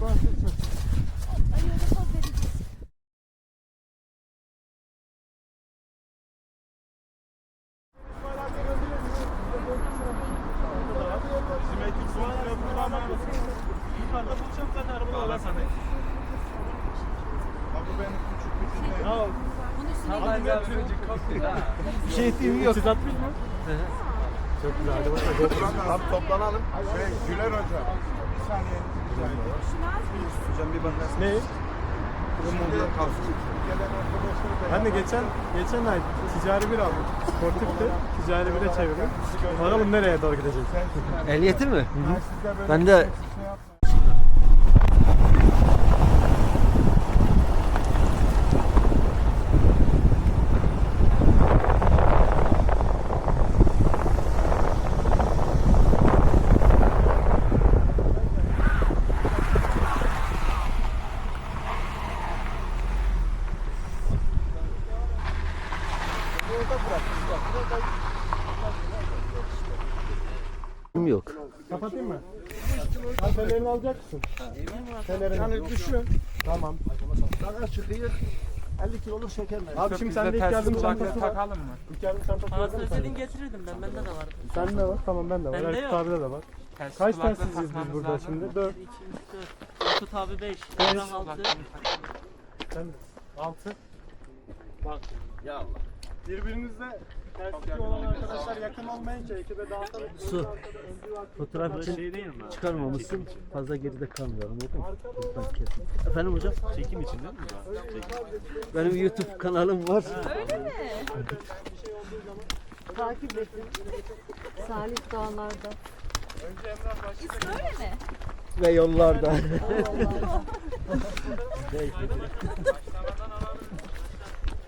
var. Ay, öyle poz vereceğiz. Bizim ekip an köprüde ama yukarıda bulacağım zaten arabada olan sana. Abi benim küçük bir dinle. Ya Bunun üstüne hadi ben Bir şey ettiğim yok. 360 mı? Çok güzel hadi bakalım. Abi toplanalım. Şey, Güler Hoca. Bir. Hocam bir bakar. Ne? Kalsın. Da Ben de geçen geçen ay ticari bir aldım. Sportifti. Ticari bire çevirdim. Bakalım nereye doğru gidecek. Ehliyeti mi? de böyle Ben de şey yapmayın. yok. Kapatayım mı? Sen fenerini. Yani düşün. Tamam. Daha çıkıyor. 50 kiloluk şeker mi? Abi şimdi sende ilk yardım çantası var. takalım mı? İlk yardım çantası var. Parasını istediğin getirirdim ben. Bende de var. Sende var. Tamam ben de var. Bende Erkut abide de var. Ters Kaç telsiziz biz burada lazım. şimdi? 4. 1, 2, 3, 4. Erkut abi 5. Beş. Emrah 6. Sen 6. Bak. Ya Allah. Birbirinizle terslikli olan arkadaşlar yakın olmayınca ekibe dağıtalım. Su. Fotoğraf için çıkarmamışsın. Fazla geride kalmıyorum. Anladın mı? Lütfen kesin. Efendim hocam? Çekim için değil mi? Benim YouTube kanalım var. takip edin. Salih Dağlar'da. Öyle mi? Ve yollarda.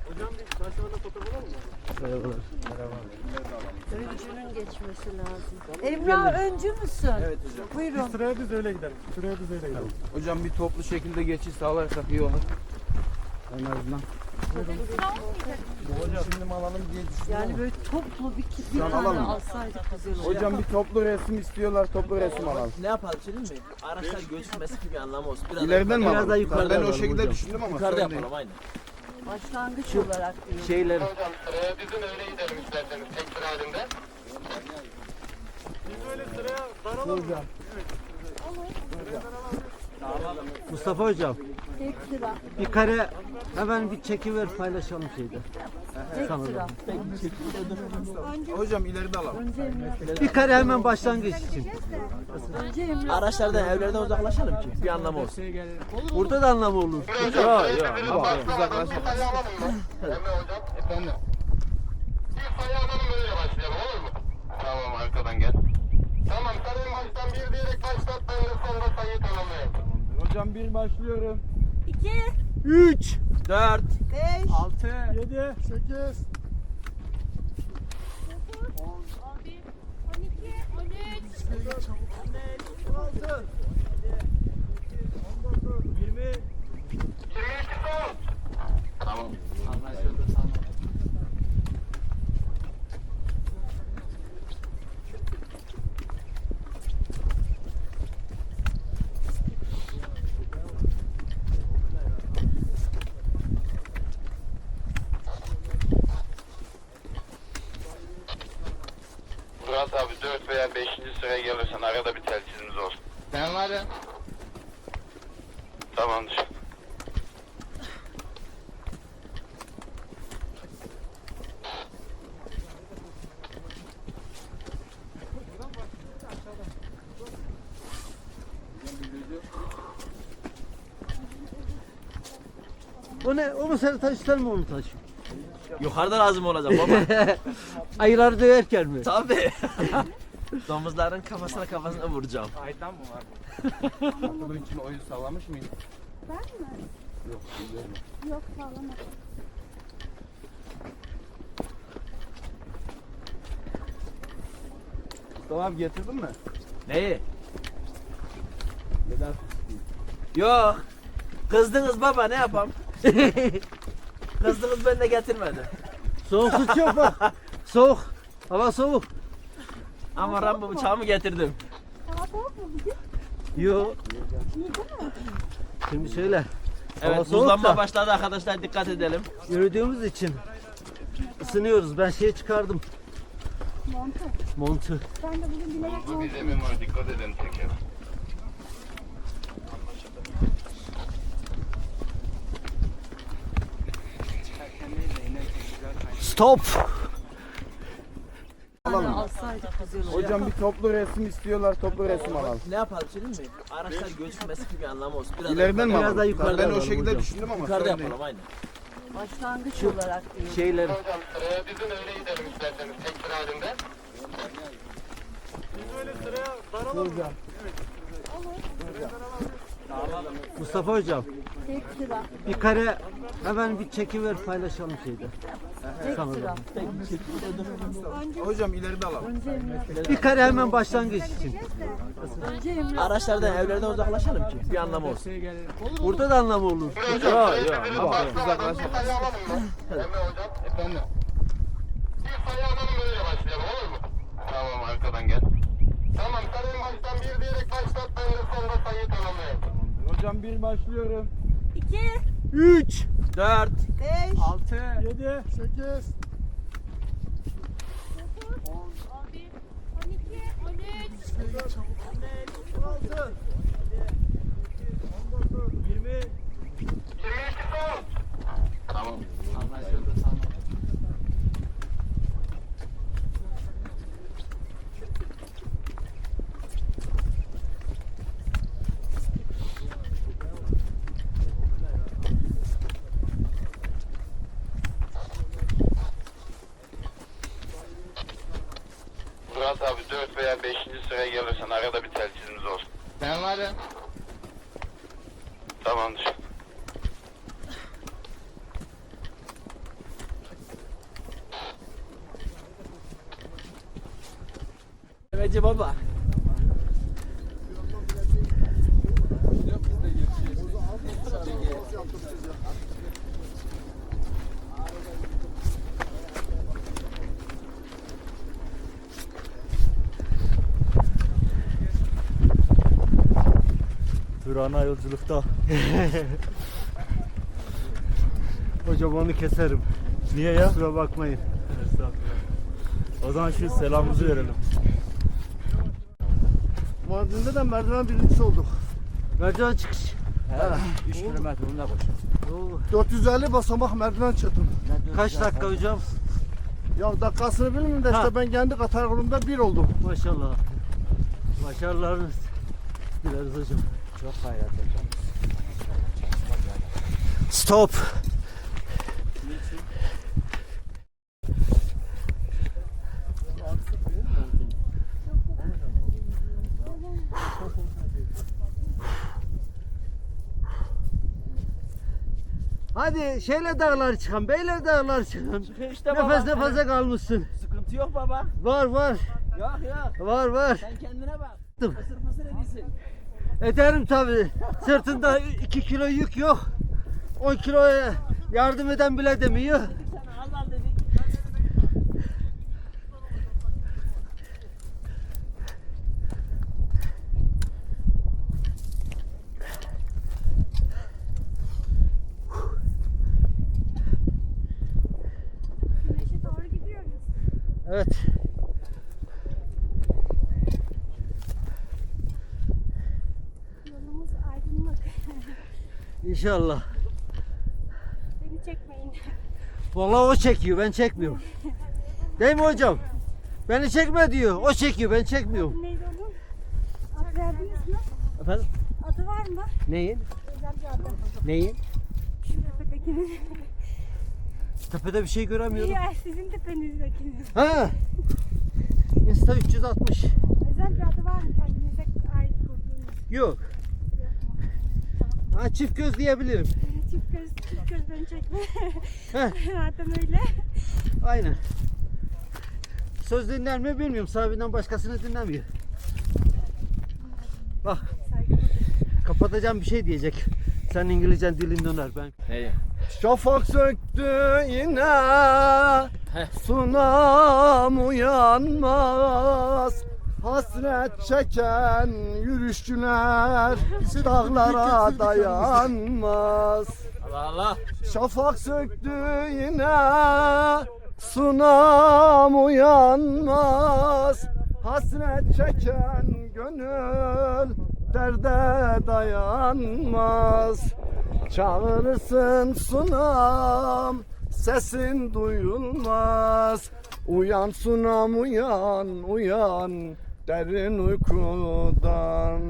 Hocam bir başlamada fotoğraf alalım mı? Merhabalar. Öncünün geçmesi lazım. Emrah öncü müsün? Evet hocam. Buyurun. Sıraya düz öyle gidelim. Sıraya düz öyle gidelim. Hocam bir toplu şekilde geçiş sağlarsak iyi olur. En azından. Hocam şimdi mi alalım diye düşünüyorum. Yani böyle toplu bir, bir Şu an alalım alsaydık güzel olurdu. Hocam bir toplu resim istiyorlar. Toplu resim alalım. Ne yapalım söyleyeyim mi? Araçlar gözükmesi gibi bir anlamı olsun. Biraz İleriden mi Biraz alalım? daha yukarıda Ben o alalım şekilde hocam. düşündüm ama yukarıda sorun değil. yapalım aynen. Başlangıç olarak diyorum. Şeyler. Hocam sıraya dizin öyle gidelim isterseniz tek sıra halinde. Biz böyle sıraya daralım mı? Mustafa hocam. Tek sıra. Bir kare hemen bir çekiver paylaşalım şeyde. Tek Tamam. sıra. Hocam ileride alalım. Bir kare hemen başlangıç için. Araçlardan evlerden uzaklaşalım ki bir anlamı olsun. Burada da anlamı olur. Yok yok. Bak hocam. Efendim. Bir sayı alalım öyle başlayalım olur mu? Tamam arkadan gel. Tamam sen en baştan bir diyerek başlat ben de sonra sayıyı tamamlayayım. Hocam bir başlıyorum. 2, 3 4 5, 6, 7, 8, 22 son. Tamam. Murat abi 4 veya 5. sıraya gelirsen arada bir telcizimiz olsun. Ben varım. Tamamdır. O ne? O mu sarı taşlar mı onu taşıyor? Yukarıda lazım olacak baba. Ayıları döverken mi? Tabii. Domuzların kafasına kafasına vuracağım. Aydan mı var? Bunun için oyun sağlamış mıydı? Yok sağlamadım. Mustafa abi getirdin mi? Neyi? Neden? Yok. Kızdınız baba ne yapam? Kızdınız ben de getirmedim. Soğuk su çok bak. Soğuk. Hava soğuk. Ama Rambo bıçağımı getirdim. Yo. Şimdi şöyle. Hava Evet soğuk buzlanma da başladı arkadaşlar dikkat edelim. Yürüdüğümüz için ısınıyoruz. Ben şeyi çıkardım. Montu. Montu. Ben de bugün bilerek montu. bir zemin var dikkat edin teker. Stop. Hocam bir toplu resim istiyorlar. Toplu resim alalım. Ne yapalım söyleyeyim mi? Araçlar gözükmesi gibi bir anlamı olsun. Biraz İleriden mi Biraz alalım? daha yukarıda Ben o alalım şekilde hocam. düşündüm ama. yukarıda sorun değil. yapalım aynen. Başlangıç olarak diyor. Şeyler. Hocam sıraya dizin öyle gidelim isterseniz tek sıra halinde. Böyle sıraya daralım. Mustafa hocam Tek sıra. bir kare hemen bir çekiver paylaşalım şeyde. Tek Tamam. Hocam ileride alalım. Bir kare hemen başlangıç için. Araçlardan evlerden uzaklaşalım ki bir anlamı olsun. Burada da anlamı olur. Hocam bizim yok. var. Uzaklaşalım. Efendim. Bir sayı alalım öyle başlayalım olur mu? Tamam arkadan gel. Tamam sen en baştan bir diyerek başlat ben de sonra sayıyı tamamlayayım. Hocam bir başlıyorum. 2, 3 4 5, 6, 7, 8, 22 son. Tamam. Murat abi 4 veya 5. sıraya gelirsen arada bir telcizimiz olsun. Ben varım. Tamamdır. Durana yolculukta. Hocam onu keserim. Niye ya? Kusura bakmayın. O zaman şu selamımızı verelim. Mardin'de de merdiven birincisi olduk. Merdiven çıkış. 3 kilometre onunla koş. Oo. 450 basamak merdiven çıktım. Kaç dakika hocam? Ya dakikasını bilmiyorum da Ha. işte ben kendi kategorimde bir oldum. Maşallah. Başarılarınız dileriz hocam. Stop. Hadi şeyle dağlar çıkan, beyler dağlar çıkan. Çıkıyor işte baba. Nefes nefese kalmışsın. Sıkıntı yok baba. Var var, Yok yok. var var. Sen kendine bak. Fısır fısır edilsin. Ederim tabi. Sırtında 2 kilo yük yok. 10 kiloya yardım eden bile demiyor. Evet. İnşallah. Beni çekmeyin. Vallahi o çekiyor, ben çekmiyorum. Değil mi hocam? Beni çekme diyor. O çekiyor, ben çekmiyorum. Neydi onun? Adı verdiniz mi? Efendim? Adı var mı? Neyin? Özel bir adı. Neyin? Şu tepedekinin. Tepede bir şey göremiyorum. Ya sizin tepenizdekinin. Ha! Insta 360. Özel bir adı var mı kendinize ait kurduğunuz? Yok. Ha çift göz diyebilirim. Çift göz, çift gözden çekme. Heh. Zaten öyle. Aynen. Söz dinler mi bilmiyorum. Sahibinden başkasını dinlemiyor. Bak kapatacağım bir şey diyecek. Sen İngilizcen dilin döner ben. Neyi? Şafak söktü yine sunam uyanmaz Hasret çeken yürüyüşçüler dağlara dayanmaz. Allah Allah. Şafak söktü yine sunam uyanmaz Hasret çeken gönül derde dayanmaz Çağırırsın sunam sesin duyulmaz Uyan sunam uyan uyan derin uykudan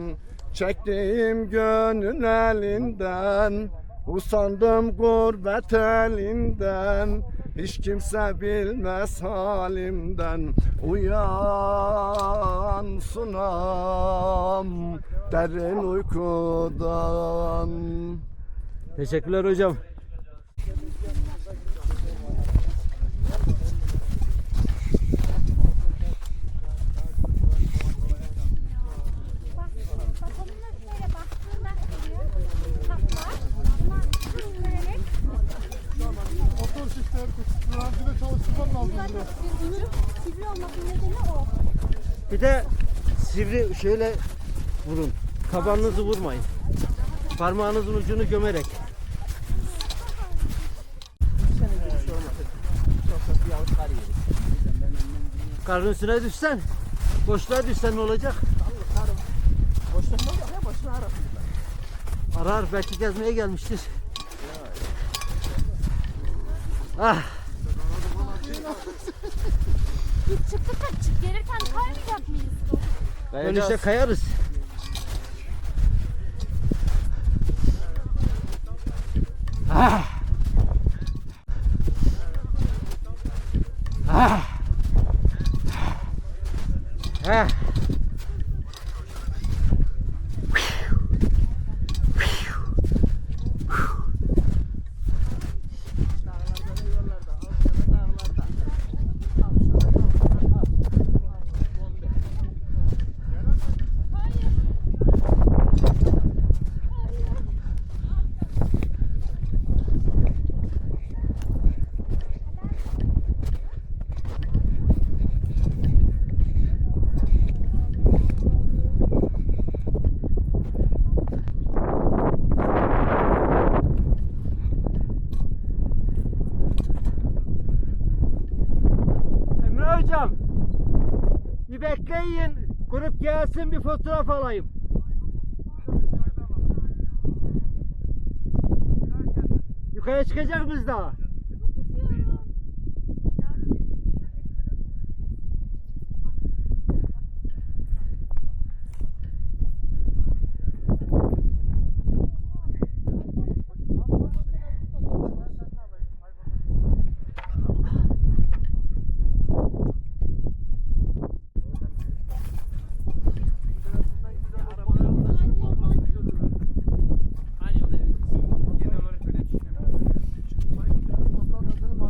Çektiğim gönül elinden Usandım gurbet elinden Hiç kimse bilmez halimden Uyan sunam Derin uykudan Teşekkürler hocam. Bak, bakalım nasıl böyle baktığında geliyor. Kaplar. Bunlar sürünerek. Motor şişler, kutularında çalıştırmam lazım. Zaten ucu sivri olmasının nedeni o. Bir de sivri şöyle vurun. Tabanınızı vurmayın. Parmağınızın ucunu gömerek. Karın üstüne düşsen, boşluğa düşsen ne olacak? Arar belki gezmeye gelmiştir. Ah, çıktık da çık gelirken kaymayacak mıyız? Dönüşte kayarız. Ah. Ah. Ah. Emre hocam. Bir bekleyin. Grup gelsin bir fotoğraf alayım. Yukarı çıkacak mıyız daha? Genel olarak öyle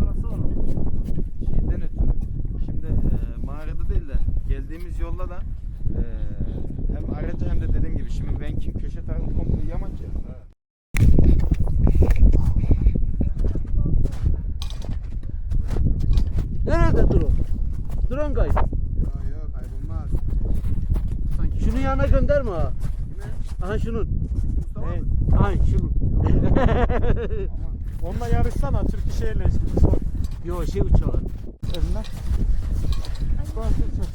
düşünüyorum. Şeyden ötürü. Şimdi e, mağarada değil de geldiğimiz yolda da e, hem aracı hem de dediğim gibi şimdi Venk'in köşe tarafı komple yamaç ya. Nerede drone? Drone kayıp. Yok yok kaybolmaz. Şunun yanına gönderme ha. Aha şunun. Evet. Aha şunun. Onunla yarışsana Türkiye'yle. Yo şey uçağı. Bozuldu.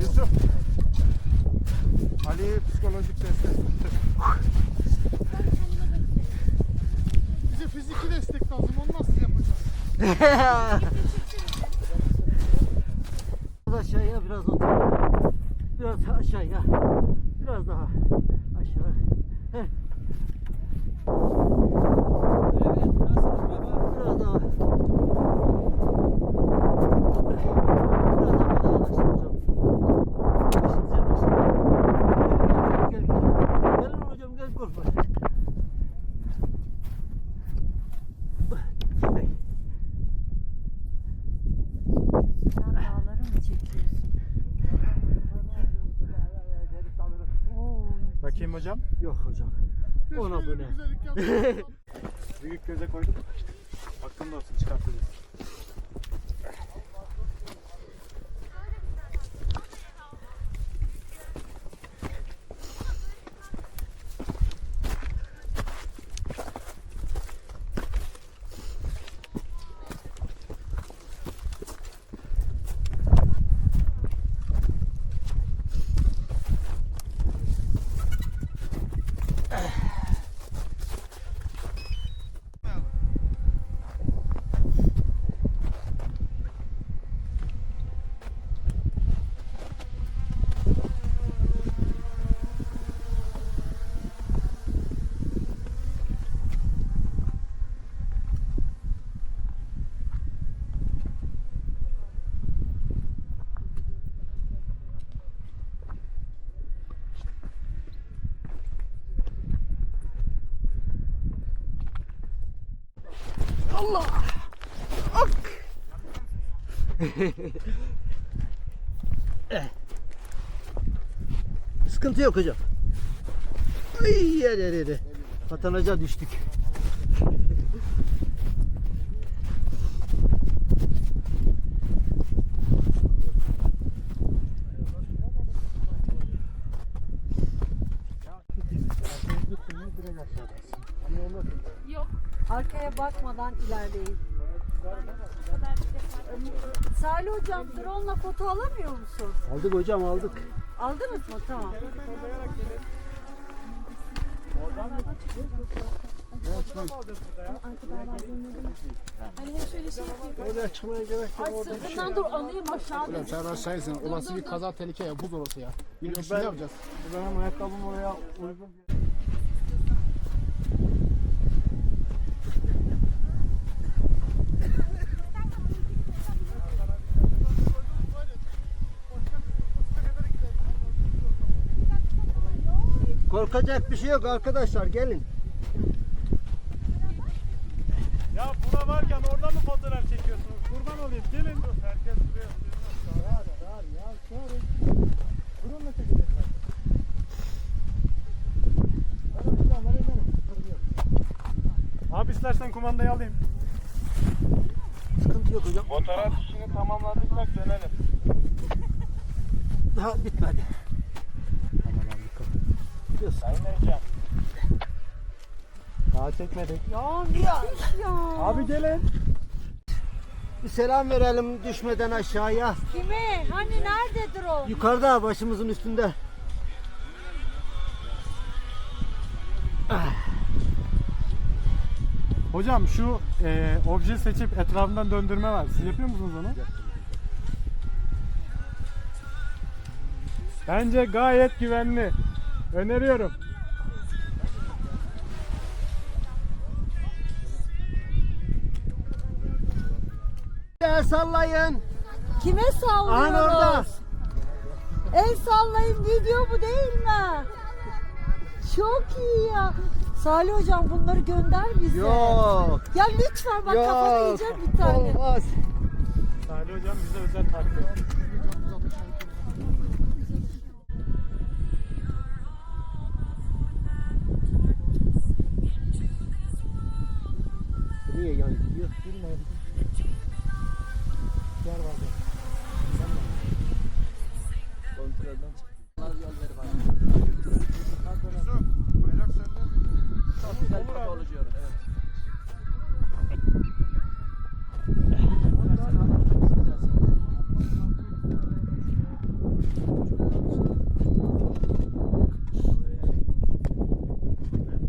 Yusuf. Ali psikolojik destek. Bize fiziki destek lazım. Onu nasıl yapacağız? Biraz aşağıya biraz otur. Biraz aşağıya. Biraz daha aşağı. Heh. Evet nasılsınız baba? Biraz daha. Biraz daha bana yanaşın hocam. Başınıza yanaşın. Gel gel gel. Gelin hocam gel korkma. Sen dağları mı çekiyorsun? Yok hocam. Ona bu ne? Sıkıntı yok hocam. Ay yer yer yer. Patanaca düştük. Arkaya bakmadan ilerleyin. Salih hocam drone'la foto alamıyor musun? Aldık hocam aldık. Aldınız mı? Tamam. Öyle çıkmaya gerek yok. Ay sırtından dur alayım aşağı Ulan sen aşağıysın. Olası bir kaza tehlike ya. Buz orası ya. Bir Ben- şey yapacağız. Benim ayakkabım oraya uygun. Korkacak bir şey yok arkadaşlar gelin. Ya bura varken orada mı fotoğraf çekiyorsunuz? Kurban olayım gelin. Herkes buraya Abi istersen kumandayı alayım. Sıkıntı yok hocam. Fotoğraf işini tamamladıysak dönelim. Daha bitmedi. Biliyorsun. Daha çekmedik. Ya ya. Abi gelin. Bir selam verelim düşmeden aşağıya. Kime? Hani nerede drone? Yukarıda başımızın üstünde. Hocam şu e, obje seçip etrafından döndürme var. Siz yapıyor musunuz onu? Bence gayet güvenli. Öneriyorum. El sallayın. Kime sallıyoruz? Orada. El sallayın video bu değil mi? Çok iyi ya. Salih hocam bunları gönder bize. Yok. Ya lütfen bak Yok. yiyeceğim bir tane. Olmaz. Salih hocam bize özel tarif Niye yan gidiyor? Bilmiyorum. Kontrolden çıktı. Yol veri var. Bayrak sende mi? Güzel kafa oluşuyor. Evet.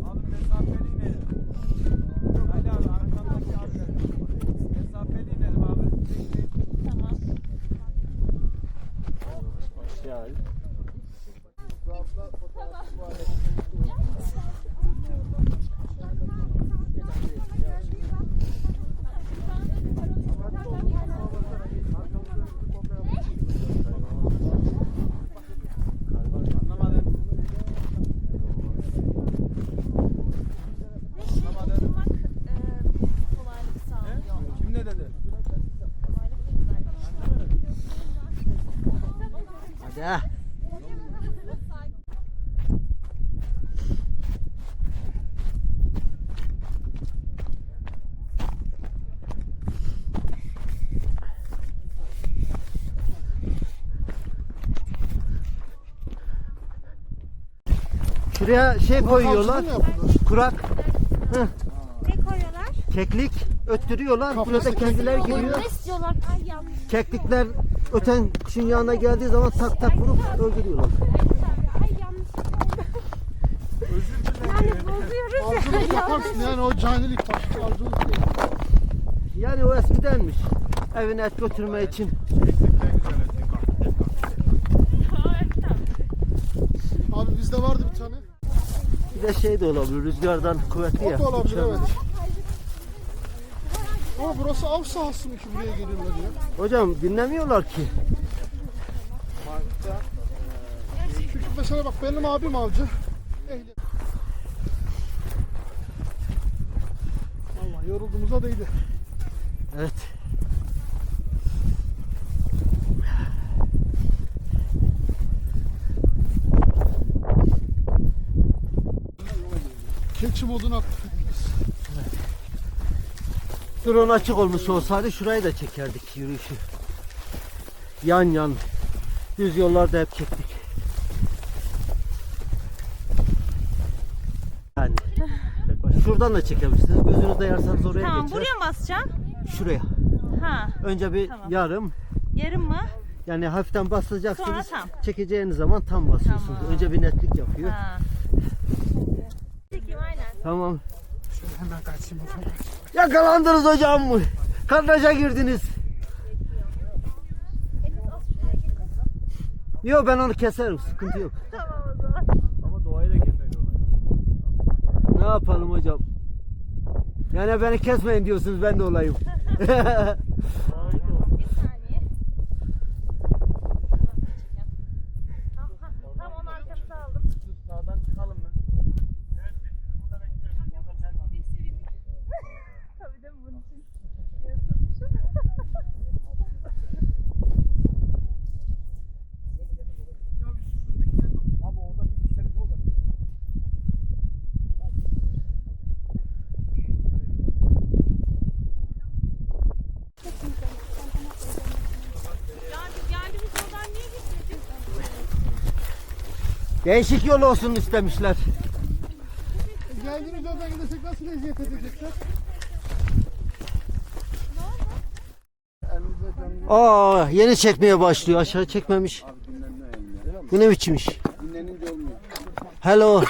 Abi mesafeli inelim. Ali abi arkandaki abi. Mesafeli inelim abi. Yani. Şuraya şey koyuyorlar. Mı yapılır? Kurak, Ne koyuyorlar? keklik öttürüyorlar. Burada Kafese kendileri keklik giriyor. Ne istiyorlar? Ay yanlış. Keklikler öten kuşun yanına geldiği zaman tak tak vurup öldürüyorlar. Ay yanlış. Yani bozuyoruz Avcılık yaparsın yani o canilik başka avcılık değil. Yani o eskidenmiş. Evine et götürme için. Abi bizde vardı bir tane. Bir de şey de olabilir. Rüzgardan kuvvetli ya. O da olabilir uçar. evet. Ama burası av sahası mı ki buraya geliyorlar ya? Hocam dinlemiyorlar ki. Çünkü mesela bak benim abim avcı. Ehliyet. Allah yorulduğumuza değdi. Evet. Keçi moduna. Drone açık olmuş olsaydı şurayı da çekerdik yürüyüşü. Yan yan. Düz yollarda hep çektik. Yani. Şuradan da çekebilirsiniz. Gözünüzde yarsanız oraya Tamam geçer. buraya mı basacağım? Şuraya. Ha. Önce bir Tamam. yarım. Yarım mı? Yani hafiften basacaksınız. Sonra tam. Çekeceğiniz zaman tam basıyorsunuz. Tamam. Önce bir netlik yapıyor. Ha. Tamam. Şöyle hemen kaçayım o zaman. Yakalandınız hocam. Kadraja girdiniz. Yok ben onu keserim. Sıkıntı yok. Ama doğayı da gezmek zorundayım. Ne yapalım hocam? Yani beni kesmeyin diyorsunuz ben de olayım. Bir saniye. Tam, ha, tam onu arkamıza aldım. Dağdan çıkalım mı? Tabii de bunun için yaratılmışım. Yani geldiğimiz yoldan niye gitmedik? Değişik yol olsun istemişler. Geldiğimiz yoldan gidersek nasıl eziyet edecekler? Aa yeni çekmeye başlıyor. Aşağı çekmemiş. Bu ne biçim iş? Dinlenince olmuyor. Hello.